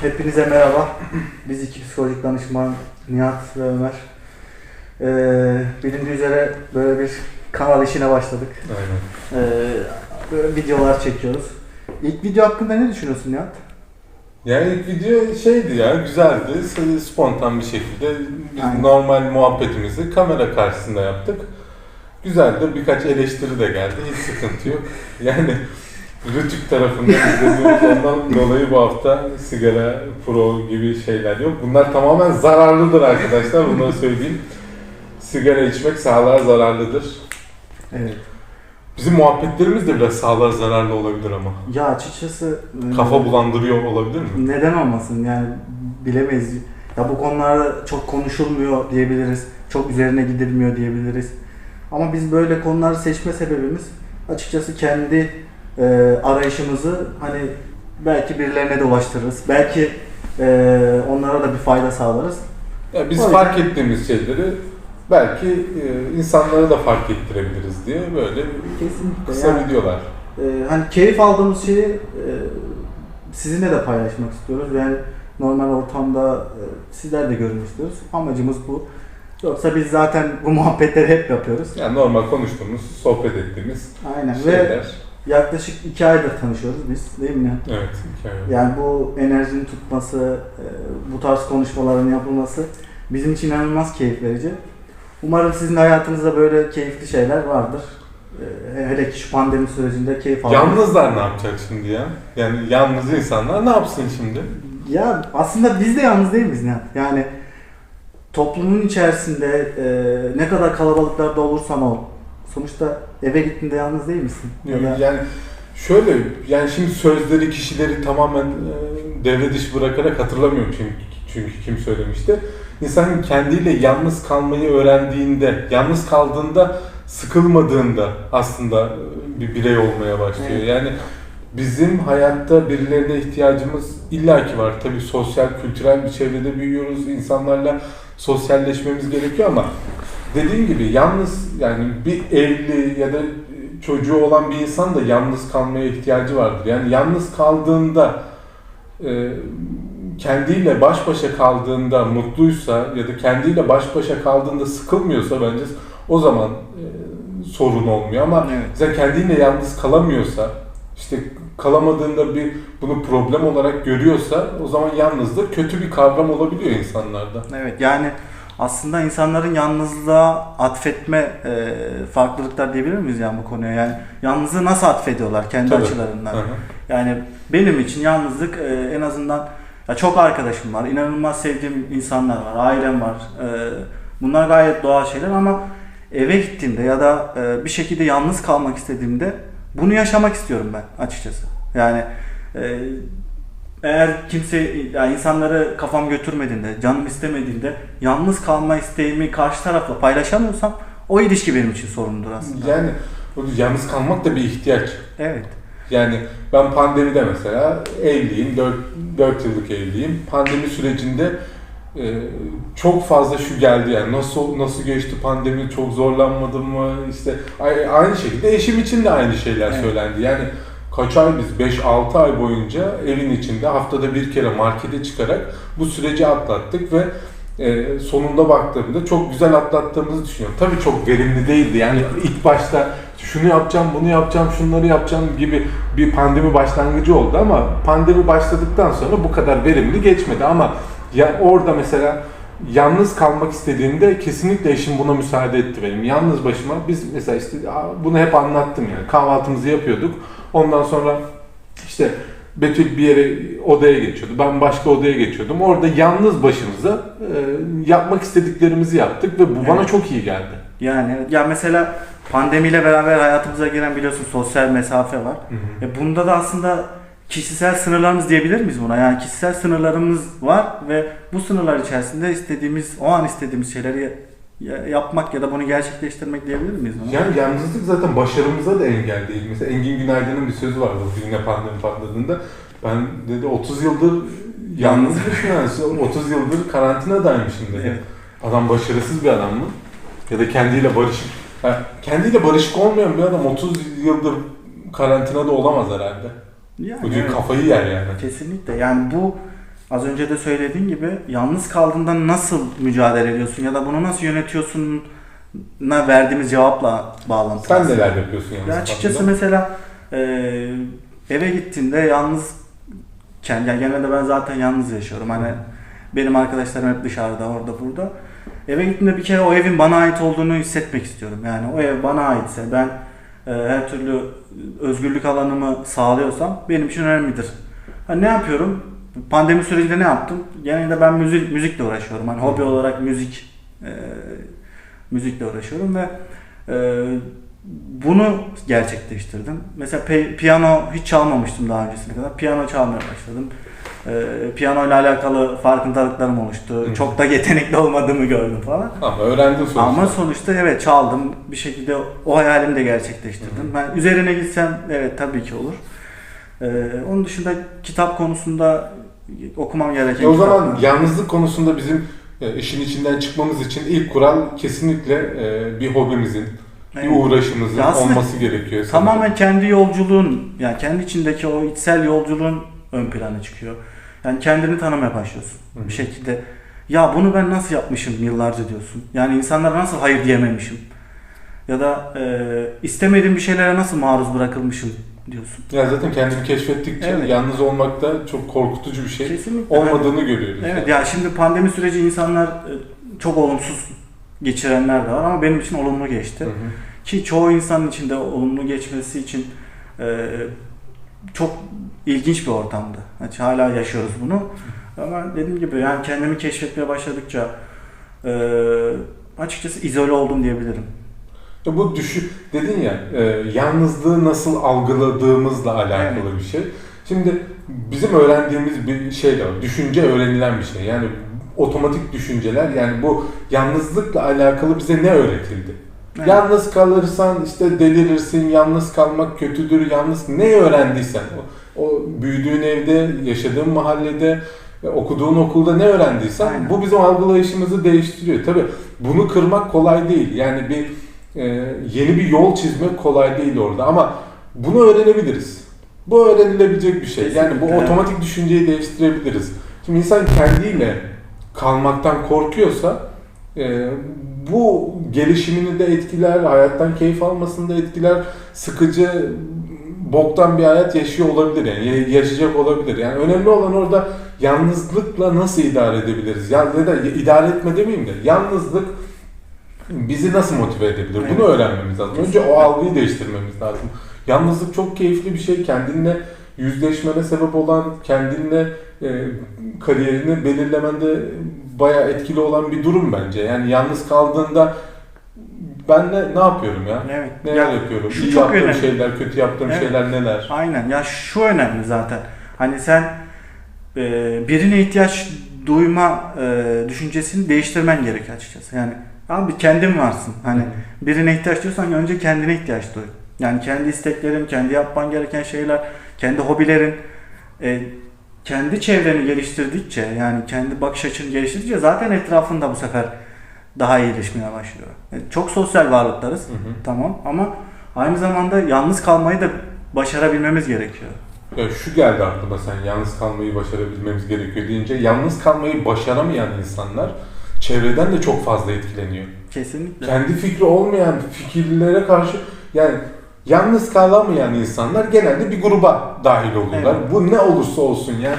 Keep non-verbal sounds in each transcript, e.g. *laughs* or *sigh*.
Hepinize merhaba. Biz iki psikolojik danışman Nihat ve Ömer. Ee, bilindiği üzere böyle bir kanal işine başladık. Aynen. Ee, böyle videolar çekiyoruz. İlk video hakkında ne düşünüyorsun Nihat? Yani ilk video şeydi ya, güzeldi. Spontan bir şekilde biz Aynen. normal muhabbetimizi kamera karşısında yaptık. Güzeldi. Birkaç eleştiri de geldi. Hiç sıkıntı yok. *laughs* Yani Rütük tarafından izlediğimiz ondan dolayı bu hafta sigara, pro gibi şeyler yok. Bunlar tamamen zararlıdır arkadaşlar. Bunu söyleyeyim. Sigara içmek sağlığa zararlıdır. Evet. Bizim muhabbetlerimiz de biraz sağlığa zararlı olabilir ama. Ya açıkçası e, Kafa bulandırıyor olabilir mi? neden olmasın yani bilemeyiz. Ya bu konularda çok konuşulmuyor diyebiliriz. Çok üzerine gidilmiyor diyebiliriz. Ama biz böyle konuları seçme sebebimiz açıkçası kendi e, arayışımızı hani belki birilerine de ulaştırırız. Belki e, onlara da bir fayda sağlarız. Ya biz O yüzden- fark ettiğimiz şeyleri belki e, insanlara da fark ettirebiliriz diye böyle Kesinlikle. kısa Yani, videolar. e, hani keyif aldığımız şeyi e, sizinle de paylaşmak istiyoruz. Yani normal ortamda e, sizler de görün istiyoruz. Amacımız bu. Yoksa biz zaten bu muhabbetleri hep yapıyoruz. Yani normal konuştuğumuz, sohbet ettiğimiz Aynen ve şeyler. Yaklaşık iki aydır tanışıyoruz biz değil mi? Evet, hikaye. Yani bu enerjinin tutması, e, bu tarz konuşmaların yapılması bizim için inanılmaz keyif verici. Umarım sizin hayatınızda böyle keyifli şeyler vardır. E, Hele ki şu pandemi sürecinde keyif aldınız. Yalnızlar ne yapacak şimdi ya? Yani yalnız insanlar ne yapsın şimdi? Ya aslında biz de yalnız değil miyiz Nihat? Yani toplumun içerisinde e, ne kadar kalabalıklarda olursan ol. Sonuçta eve gittiğinde yalnız değil misin? Ya da- Yani şöyle, yani şimdi sözleri, kişileri tamamen e, devre dışı bırakarak hatırlamıyorum çünkü, çünkü kim söylemişti. İnsan kendiyle yalnız kalmayı öğrendiğinde, yalnız kaldığında, sıkılmadığında aslında e, bir birey olmaya başlıyor. Evet. Yani bizim hayatta birilerine ihtiyacımız illaki var. Tabii sosyal, kültürel bir çevrede büyüyoruz. insanlarla sosyalleşmemiz gerekiyor ama dediğim gibi yalnız yani bir evli ya da çocuğu olan bir insan da yalnız kalmaya ihtiyacı vardır. Yani yalnız kaldığında e, kendiyle baş başa kaldığında mutluysa ya da kendiyle baş başa kaldığında sıkılmıyorsa bence o zaman e, sorun olmuyor ama Evet. sen kendiyle yalnız kalamıyorsa işte kalamadığında bir bunu problem olarak görüyorsa o zaman yalnızlık kötü bir kavram olabiliyor insanlarda. Evet yani aslında insanların yalnızlığa atfetme e, farklılıklar diyebilir miyiz yani bu konuya? Yani yalnızlığı nasıl atfediyorlar kendi Tabii. açılarından? Hı. Yani benim için yalnızlık e, en azından ya çok arkadaşım var, inanılmaz sevdiğim insanlar var, ailem var. E, bunlar gayet doğal şeyler ama eve gittiğimde ya da e, bir şekilde yalnız kalmak istediğimde bunu yaşamak istiyorum ben açıkçası. Yani e, eğer kimse yani insanları kafam götürmediğinde, canım istemediğinde yalnız kalma isteğimi karşı tarafla paylaşamıyorsam o ilişki benim için sorundur aslında. Yani o yalnız kalmak da bir ihtiyaç. Evet. Yani ben pandemide mesela evliyim, 4, 4 yıllık evliyim. Pandemi sürecinde e, çok fazla şu geldi yani nasıl nasıl geçti pandemi çok zorlanmadım mı işte aynı şekilde eşim için de aynı şeyler Evet. söylendi. Yani kaç ay biz 5-6 ay boyunca evin içinde haftada bir kere markete çıkarak bu süreci atlattık ve e, sonunda baktığımda çok güzel atlattığımızı düşünüyorum. Tabii çok verimli değildi. Yani ilk başta şunu yapacağım, bunu yapacağım, şunları yapacağım gibi bir pandemi başlangıcı oldu ama pandemi başladıktan sonra bu kadar verimli geçmedi ama ya orada mesela yalnız kalmak istediğimde kesinlikle eşim buna müsaade etti benim. Yalnız başıma biz mesela işte bunu hep anlattım yani kahvaltımızı yapıyorduk. Ondan sonra işte Betül bir yere odaya geçiyordu. Ben başka odaya geçiyordum. Orada yalnız başımıza e, yapmak istediklerimizi yaptık ve bu bana Evet. çok iyi geldi. Yani ya mesela pandemiyle beraber hayatımıza giren biliyorsun sosyal mesafe var. E bunda da aslında kişisel sınırlarımız diyebilir miyiz buna? Yani kişisel sınırlarımız var ve bu sınırlar içerisinde istediğimiz, o an istediğimiz şeyleri yapmak ya da bunu gerçekleştirmek diyebilir miyiz buna? Yani yalnızlık zaten başarımıza da engel değil. Mesela Engin Günaydın'ın bir sözü vardı yine pandemi patladığında. Ben dedi 30 yıldır yalnızmışım yani 30 yıldır karantinadaymışım dedi. Evet. Adam başarısız bir adam mı? Ya da kendiyle barışık. Ha, kendiyle barışık olmayan bir adam 30 yıldır karantinada olamaz herhalde. Yani Bu diyor evet. kafayı yer yani. Kesinlikle. Yani bu az önce de söylediğin gibi yalnız kaldığında nasıl mücadele ediyorsun ya da bunu nasıl yönetiyorsun na verdiğimiz cevapla bağlantılı. Sen aslında. neler yapıyorsun yalnız Ya açıkçası kaldığında? mesela e, eve gittiğimde yalnız yani genelde ben zaten yalnız yaşıyorum. Hani benim arkadaşlarım hep dışarıda, orada, burada. Eve gittiğimde bir kere o evin bana ait olduğunu hissetmek istiyorum. Yani o ev bana aitse, ben e, her türlü özgürlük alanımı sağlıyorsam benim için önemlidir. Ha, ne yapıyorum? Pandemi sürecinde ne yaptım? Genelde ben müzik müzikle uğraşıyorum. Hani hobi olarak müzik e, müzikle uğraşıyorum ve e, bunu gerçekleştirdim. Mesela pe- piyano hiç çalmamıştım daha öncesine kadar. Piyano çalmaya başladım. E, piyano ile alakalı farkındalıklarım oluştu. Hı. Çok da yetenekli olmadığımı gördüm falan. Ama öğrendin sonuçta. Ama sonuçta evet çaldım. Bir şekilde o hayalimi de gerçekleştirdim. Ben üzerine gitsem evet tabii ki olur. E, onun dışında kitap konusunda okumam gereken E o zaman kitaplar- yalnızlık konusunda bizim e, işin içinden çıkmamız için ilk kural kesinlikle e, bir hobimizin, bir Evet. uğraşımızın olması gerekiyor. sanırım. Tamamen kendi yolculuğun, yani kendi içindeki o içsel yolculuğun ön plana çıkıyor. Yani kendini tanımaya başlıyorsun hı. bir şekilde. Ya bunu ben nasıl yapmışım yıllarca diyorsun. Yani insanlara nasıl hayır diyememişim. Ya da e, istemediğim bir şeylere nasıl maruz bırakılmışım diyorsun. Ya zaten kendini keşfettikçe Evet. yalnız olmak da çok korkutucu bir şey Kesinlikle. olmadığını görüyoruz. Evet yani. ya şimdi pandemi süreci insanlar e, çok olumsuz geçirenler de var ama benim için olumlu geçti. Hı hı. Ki çoğu insanın içinde olumlu geçmesi için e, çok ilginç bir ortamdı. Yani hala yaşıyoruz bunu. Ama dediğim gibi yani kendimi keşfetmeye başladıkça e, açıkçası izole oldum diyebilirim. Ya bu düşü dedin ya e, yalnızlığı nasıl algıladığımızla alakalı Evet. bir şey. Şimdi bizim öğrendiğimiz bir şey de var. Düşünce öğrenilen bir şey. Yani otomatik düşünceler yani bu yalnızlıkla alakalı bize ne öğretildi? Evet. Yalnız kalırsan işte delirirsin, yalnız kalmak kötüdür, yalnız ne öğrendiysen o, o büyüdüğün evde, yaşadığın mahallede, e, okuduğun okulda ne öğrendiysen Aynen. bu bizim algılayışımızı değiştiriyor. Tabi bunu kırmak kolay değil. Yani bir e, yeni bir yol çizmek kolay değil orada ama bunu öğrenebiliriz. Bu öğrenilebilecek bir şey. Yani bu otomatik düşünceyi değiştirebiliriz. Şimdi insan kendiyle kalmaktan korkuyorsa e, bu gelişimini de etkiler, hayattan keyif almasını da etkiler, sıkıcı, boktan bir hayat yaşıyor olabilir yani ya- yaşayacak olabilir. Yani önemli olan orada yalnızlıkla nasıl idare edebiliriz? Ya ya da idare etme demeyeyim de yalnızlık bizi nasıl motive edebilir? Bunu öğrenmemiz lazım. Önce o algıyı değiştirmemiz lazım. Yalnızlık çok keyifli bir şey. Kendinle yüzleşmene sebep olan, kendinle e, kariyerini belirlemende bayağı etkili olan bir durum bence. Yani yalnız kaldığında ben ne, ne yapıyorum ya? Evet. Neler Ya, yapıyorum? şu İyi çok yaptığım önemli. şeyler, kötü yaptığım Evet. şeyler neler? Aynen. Ya şu önemli zaten. Hani sen e, birine ihtiyaç duyma e, düşüncesini değiştirmen gerekiyor açıkçası. Yani abi kendin varsın. Hani birine ihtiyaç duyuyorsan önce kendine ihtiyaç duy. Yani kendi isteklerin, kendi yapman gereken şeyler, kendi hobilerin, e, kendi çevreni geliştirdikçe yani kendi bakış açını geliştirdikçe zaten etrafında bu sefer daha iyileşmeye başlıyor. Yani çok sosyal varlıklarız. Hı hı. Tamam ama aynı zamanda yalnız kalmayı da başarabilmemiz gerekiyor. Ya şu geldi aklıma sen yalnız kalmayı başarabilmemiz gerekiyor deyince yalnız kalmayı başaramayan insanlar çevreden de çok fazla etkileniyor. Kesinlikle. Kendi fikri olmayan fikirlere karşı yani yalnız kalamayan insanlar genelde bir gruba dahil oluyorlar. Evet. Bu ne olursa olsun yani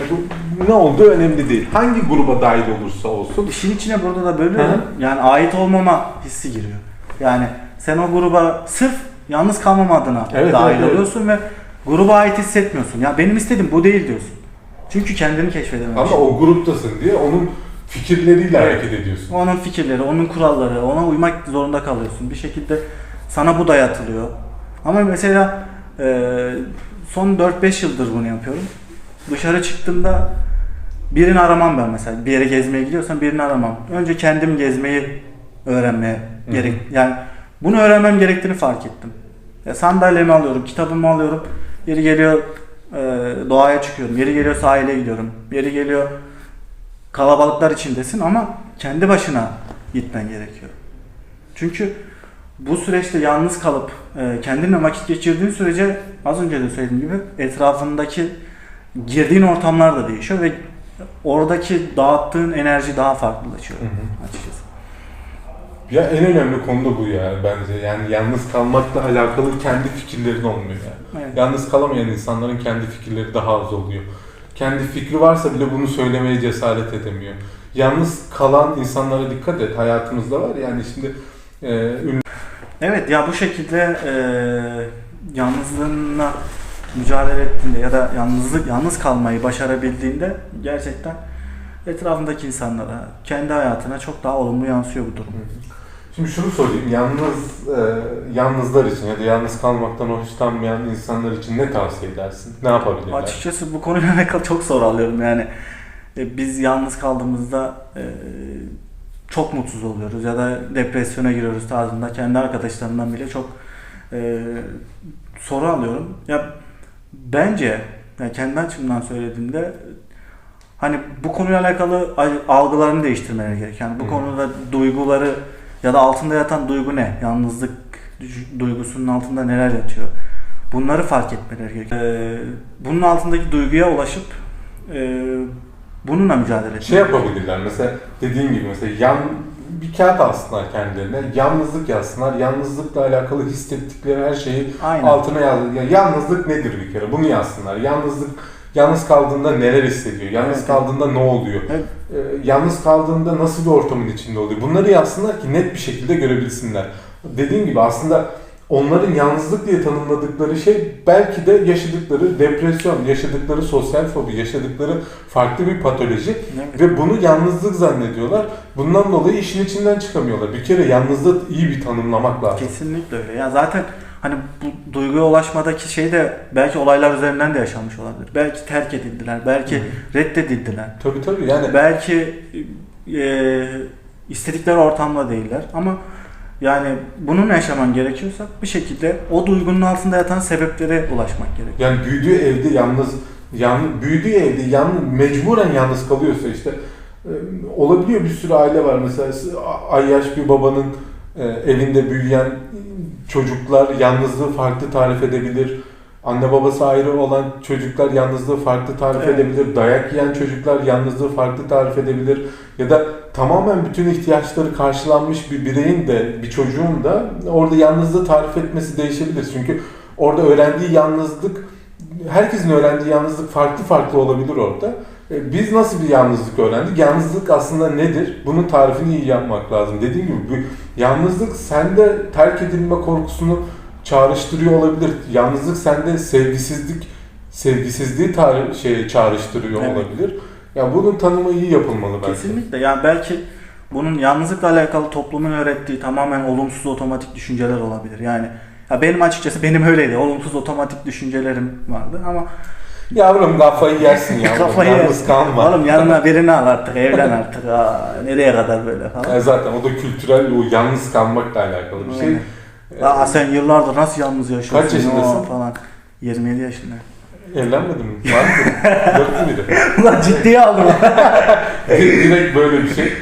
bu ne olduğu önemli değil. Hangi gruba dahil olursa olsun. İşin içine burada da hı. yani ait olmama hissi giriyor. Yani sen o gruba sırf yalnız kalmam adına Evet, dahil evet, evet. oluyorsun ve gruba ait hissetmiyorsun. Ya benim istediğim bu değil diyorsun. Çünkü kendini keşfedememiş. Ama o gruptasın diye onun fikirleriyle Evet. hareket ediyorsun. Onun fikirleri, onun kuralları, ona uymak zorunda kalıyorsun. Bir şekilde sana bu dayatılıyor. Ama mesela e, son 4-5 yıldır bunu yapıyorum. Dışarı çıktığımda birini aramam ben mesela. Bir yere gezmeye gidiyorsam birini aramam. Önce kendim gezmeyi öğrenmeye hı. gerek. Yani bunu öğrenmem gerektiğini fark ettim. Ya sandalyemi alıyorum, kitabımı alıyorum. Yeri geliyor e, doğaya çıkıyorum. Yeri geliyor sahile gidiyorum. Yeri geliyor kalabalıklar içindesin ama kendi başına gitmen gerekiyor. Çünkü bu süreçte yalnız kalıp e, kendinle vakit geçirdiğin sürece az önce de söylediğim gibi etrafındaki girdiğin ortamlar da değişiyor ve oradaki dağıttığın enerji daha farklılaşıyor Hı hı. açıkçası. Ya en önemli konu da bu ya bence. Yani yalnız kalmakla alakalı kendi fikirlerin olmuyor yani. Evet. Yalnız kalamayan insanların kendi fikirleri daha az oluyor. Kendi fikri varsa bile bunu söylemeye cesaret edemiyor. Yalnız kalan insanlara dikkat et. Hayatımızda var yani şimdi e, ünlü Evet ya bu şekilde e, yalnızlığına mücadele ettiğinde ya da yalnızlık yalnız kalmayı başarabildiğinde gerçekten etrafındaki insanlara, kendi hayatına çok daha olumlu yansıyor bu durum. Şimdi şunu sorayım, yalnız e, yalnızlar için ya da yalnız kalmaktan hoşlanmayan insanlar için ne tavsiye edersin? Ne yapabilirler? Açıkçası bu konuyla *laughs* alakalı çok soru alıyorum yani. E, biz yalnız kaldığımızda e, çok mutsuz oluyoruz ya da depresyona giriyoruz tarzında kendi arkadaşlarımdan bile çok e, soru alıyorum. Ya bence yani kendi açımdan söylediğimde hani bu konuyla alakalı algılarını değiştirmeleri gerek. Yani bu Hı. konuda duyguları ya da altında yatan duygu ne? Yalnızlık duygusunun altında neler yatıyor? Bunları fark etmeleri gerekiyor. Ee, bunun altındaki duyguya ulaşıp e, bununla mücadele etmek. Şey yapabilirler mesela dediğin gibi mesela yan bir kağıt alsınlar kendilerine, yalnızlık yazsınlar, yalnızlıkla alakalı hissettikleri her şeyi Aynen. altına yaz. Ya yalnızlık nedir bir kere? Bunu yazsınlar. Yalnızlık yalnız kaldığında neler hissediyor? Yalnız Evet. kaldığında ne oluyor? Evet. Ee, yalnız kaldığında nasıl bir ortamın içinde oluyor? Bunları yazsınlar ki net bir şekilde görebilsinler. Dediğim gibi aslında onların yalnızlık diye tanımladıkları şey belki de yaşadıkları depresyon, yaşadıkları sosyal fobi, yaşadıkları farklı bir patoloji Evet. ve bunu yalnızlık zannediyorlar. Bundan dolayı işin içinden çıkamıyorlar. Bir kere yalnızlığı iyi bir tanımlamak lazım. Kesinlikle öyle. Ya zaten hani bu duyguya ulaşmadaki şey de belki olaylar üzerinden de yaşanmış olabilir. Belki terk edildiler, belki Hı. reddedildiler. Tabii tabii yani Belki e, istedikleri ortamda değiller ama yani bunun yaşaman gerekiyorsa bir şekilde o duygunun altında yatan sebeplere ulaşmak gerekiyor. Yani büyüdüğü evde yalnız, yan, büyüdüğü evde yalnız, mecburen yalnız kalıyorsa işte e, olabiliyor bir sürü aile var mesela ayyaş bir babanın e, evinde büyüyen çocuklar yalnızlığı farklı tarif edebilir. Anne babası ayrı olan çocuklar yalnızlığı farklı tarif Evet. edebilir. Dayak yiyen çocuklar yalnızlığı farklı tarif edebilir. Ya da tamamen bütün ihtiyaçları karşılanmış bir bireyin de bir çocuğun da orada yalnızlığı tarif etmesi değişebilir. Çünkü orada öğrendiği yalnızlık herkesin öğrendiği yalnızlık farklı farklı olabilir orada. E, Biz nasıl bir yalnızlık öğrendik? Yalnızlık aslında nedir? Bunun tarifini iyi yapmak lazım. Dediğim gibi bu yalnızlık sende terk edilme korkusunu çağrıştırıyor olabilir. Yalnızlık sende sevgisizlik sevgisizliği tar- şey çağrıştırıyor Evet. olabilir. Ya bunun tanımı iyi yapılmalı bence. Kesinlikle. Yani belki bunun yalnızlıkla alakalı toplumun öğrettiği tamamen olumsuz otomatik düşünceler olabilir. Yani ya benim açıkçası benim öyleydi. Olumsuz otomatik düşüncelerim vardı ama Yavrum kafayı yersin *laughs* yavrum. kafayı Yalnız kalma. Oğlum yanına birini al artık, evlen artık. Aa, nereye kadar böyle falan. E zaten o da kültürel o yalnız kalmakla alakalı bir şey. Aynen. E, Aa, sen yıllardır nasıl yalnız yaşıyorsun? Kaç yaşındasın? Oo, falan. 27 yaşında. Evlenmedin mi? Var mı? *laughs* Dörtlü biri. Ulan ciddiye aldım. *laughs* Direkt, böyle bir şey.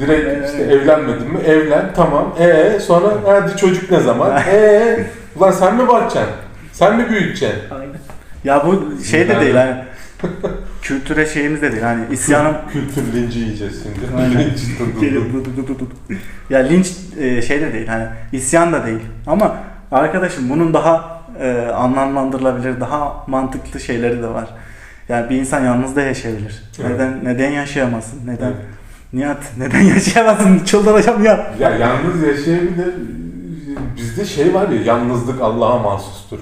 Direkt Evet, işte evlenmedin mi? Evlen tamam. E sonra hadi çocuk ne zaman? E ulan sen mi bakacaksın? Sen mi büyüteceksin? Aynen. Ya bu şey de değil hani *laughs* kültüre şeyimiz de değil hani isyanın Kültür linci yiyeceğiz şimdi. Aynen. *laughs* Linç tutuldu. ya linç e, şey de değil hani isyan da değil ama arkadaşım bunun daha e, anlamlandırılabilir daha mantıklı şeyleri de var. Yani bir insan yalnız da yaşayabilir. Evet. Neden neden yaşayamasın? Neden Evet. Nihat *laughs* neden yaşayamazsın? Çıldıracağım Nihat. Ya yalnız yaşayabilir. Bizde şey var ya yalnızlık Allah'a mahsustur.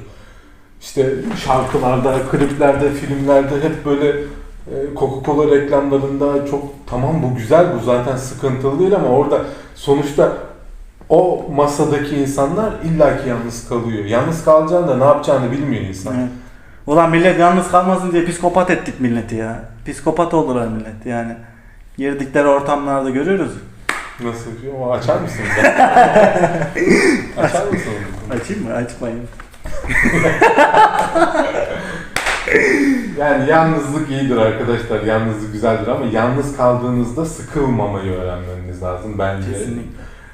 İşte şarkılarda, kliplerde, filmlerde hep böyle e, Coca-Cola reklamlarında çok tamam bu güzel bu zaten sıkıntılı değil ama orada sonuçta o masadaki insanlar illaki yalnız kalıyor. Yalnız kalacağını da ne yapacağını bilmiyor insan. Evet. Ulan millet yalnız kalmasın diye psikopat ettik milleti ya. Psikopat oldular millet yani. Girdikleri ortamlarda görüyoruz. Nasıl? O açar mısın? *laughs* açar mısın? Açayım mı? Açmayayım. *laughs* Yani yalnızlık iyidir arkadaşlar. Yalnızlık güzeldir ama yalnız kaldığınızda sıkılmamayı öğrenmeniz lazım bence. Kesinlikle.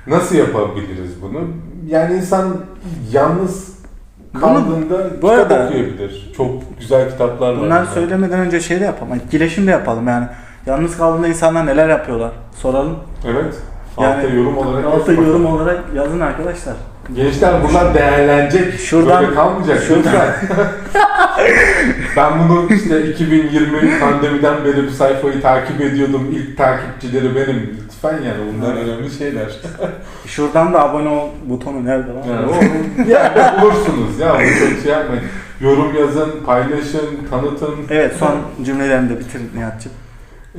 Nasıl yapabiliriz bunu? Yani insan yalnız Bunu- kaldığında bu kitap arada- okuyabilir. Çok güzel kitaplar var. Bunlar. söylemeden önce şey de yapalım. Etkileşim de yapalım yani. Yalnız kaldığında insanlar neler yapıyorlar? Soralım. Evet. Yani Altta yorum olarak altta yorum olarak yazın arkadaşlar. Gençler bunlar değerlenecek. Şuradan- Böyle kalmayacak. şuradan- *laughs* ben bunu işte 2020 pandemiden beri bu sayfayı takip ediyordum. İlk takipçileri benim. Lütfen yani bunlar Evet. önemli şeyler. *laughs* Şuradan da abone ol butonu nerede lan? Yani o yerde bulursunuz ya. Çok şey yapmayın. Yorum yazın, paylaşın, tanıtın. Evet son cümlelerini de bitir Nihat'cığım.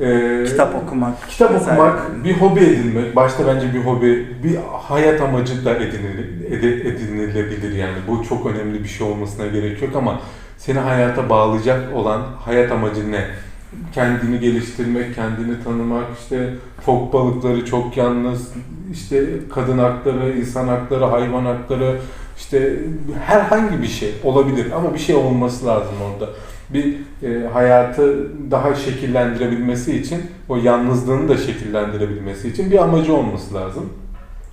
Ee, Kitap okumak. Kitap vesaire. okumak, bir hobi edinmek, başta bence bir hobi, bir hayat amacı da edi- edinilebilir yani. Bu çok önemli bir şey olmasına gerek yok ama seni hayata bağlayacak olan hayat amacın ne? Kendini geliştirmek, kendini tanımak, işte fok balıkları çok yalnız, işte kadın hakları, insan hakları, hayvan hakları, işte herhangi bir şey olabilir ama bir şey olması lazım orada bir e, hayatı daha şekillendirebilmesi için, o yalnızlığını da şekillendirebilmesi için bir amacı olması lazım.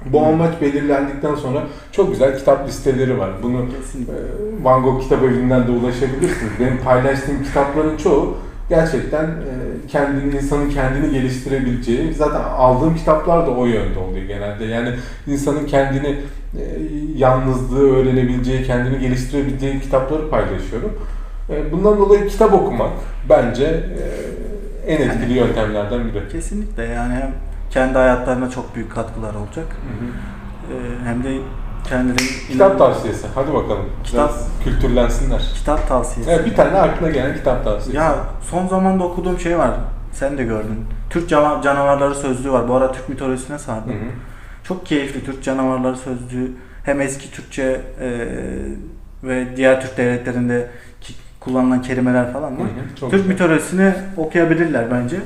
Bu Hı. amaç belirlendikten sonra çok güzel kitap listeleri var. Bunu Kesinlikle. e, Van Gogh kitap evinden de ulaşabilirsiniz. Benim paylaştığım kitapların çoğu gerçekten e, kendini, insanın kendini geliştirebileceği, zaten aldığım kitaplar da o yönde oluyor genelde. Yani insanın kendini e, yalnızlığı öğrenebileceği, kendini geliştirebileceği kitapları paylaşıyorum. E, Bundan dolayı kitap okumak bence e, en etkili yöntemlerden biri. Kesinlikle yani hem kendi hayatlarına çok büyük katkılar olacak. Ee, hem de kendileri Kitap tavsiyesi. Hadi bakalım. Kitap- Biraz kültürlensinler. kitap tavsiyesi. Evet, bir tane aklına gelen kitap tavsiyesi. Ya son zamanda okuduğum şey var. Sen de gördün. Türk cana- canavarları sözlüğü var. Bu ara Türk mitolojisine Hı sardım. hı. Çok keyifli Türk canavarları sözlüğü. Hem eski Türkçe e, ve diğer Türk devletlerinde kullanılan kelimeler falan var. hı, çok Türk güzel. mitolojisini okuyabilirler bence.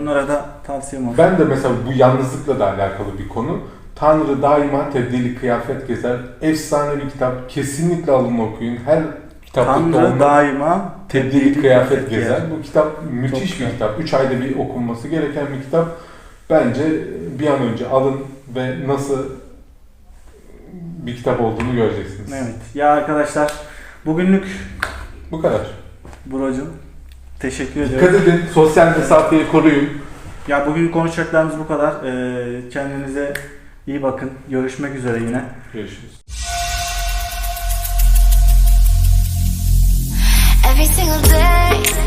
Onlara da tavsiyem olsun. Ben de mesela bu yalnızlıkla da alakalı bir konu. Tanrı daima tebdili kıyafet gezer. Efsane bir kitap. Kesinlikle alın okuyun. Her kitapta Tanrı daima tebdili kıyafet gezer. Bu kitap müthiş Çok bir güzel. kitap. 3 ayda bir okunması gereken bir kitap. Bence bir an önce alın ve nasıl bir kitap olduğunu göreceksiniz. Evet. Ya arkadaşlar bugünlük Bu kadar. Buracığım teşekkür ediyorum. Dikkat edin. Sosyal mesafeyi koruyun. Ya bugün konuşacaklarımız bu kadar. Ee, kendinize iyi bakın. Görüşmek üzere yine. Görüşürüz. Every single day,